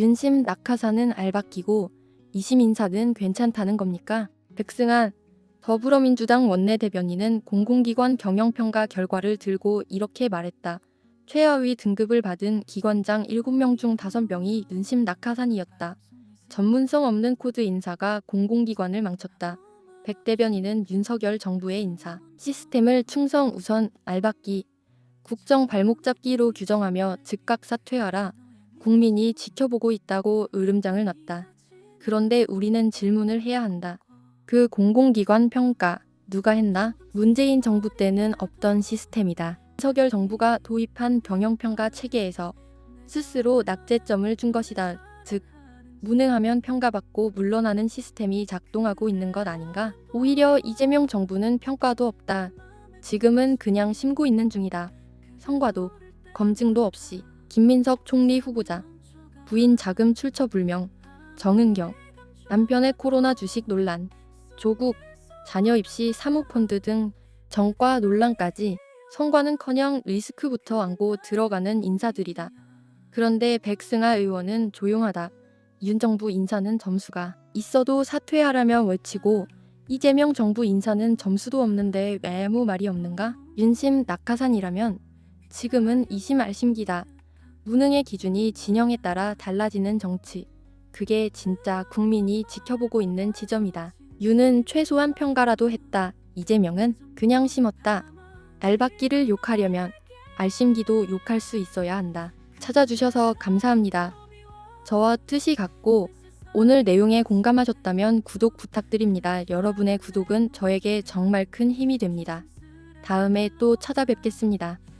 윤심 낙하산은 알바끼고 이심 인사는 괜찮다는 겁니까? 백승환 더불어민주당 원내대변인은 공공기관 경영평가 결과를 들고 이렇게 말했다. 최하위 등급을 받은 기관장 7명 중 5명이 윤심 낙하산이었다. 전문성 없는 코드 인사가 공공기관을 망쳤다. 백 대변인은 윤석열 정부의 인사 시스템을 충성 우선 알박기 국정 발목 잡기로 규정하며 즉각 사퇴하라 국민이 지켜보고 있다고 으름장을 놨다. 그런데 우리는 질문을 해야 한다. 그 공공기관 평가 누가 했나? 문재인 정부 때는 없던 시스템이다. 윤석열 정부가 도입한 경영평가 체계에서 스스로 낙제점을 준 것이다. 즉 무능하면 평가받고 물러나는 시스템이 작동하고 있는 것 아닌가? 오히려 이재명 정부는 평가도 없다. 지금은 그냥 심고 있는 중이다. 성과도 검증도 없이 김민석 총리 후보자 부인 자금 출처 불명 정은경 남편의 코로나 주식 논란 조국 자녀 입시 사모펀드 등 정과 논란까지 성과는커녕 리스크부터 안고 들어가는 인사들이다. 그런데 백승하 의원은 조용하다. 윤 정부 인사는 점수가 있어도 사퇴하라며 외치고 이재명 정부 인사는 점수도 없는데 왜 아무 말이 없는가? 윤심 낙하산이라면 지금은 이심 알심기다. 무능의 기준이 진영에 따라 달라지는 정치. 그게 진짜 국민이 지켜보고 있는 지점이다. 윤은 최소한 평가라도 했다. 이재명은 그냥 심었다. 알박기를 욕하려면 알심기도 욕할 수 있어야 한다. 찾아주셔서 감사합니다. 저와 뜻이 같고 오늘 내용에 공감하셨다면 구독 부탁드립니다. 여러분의 구독은 저에게 정말 큰 힘이 됩니다. 다음에 또 찾아뵙겠습니다.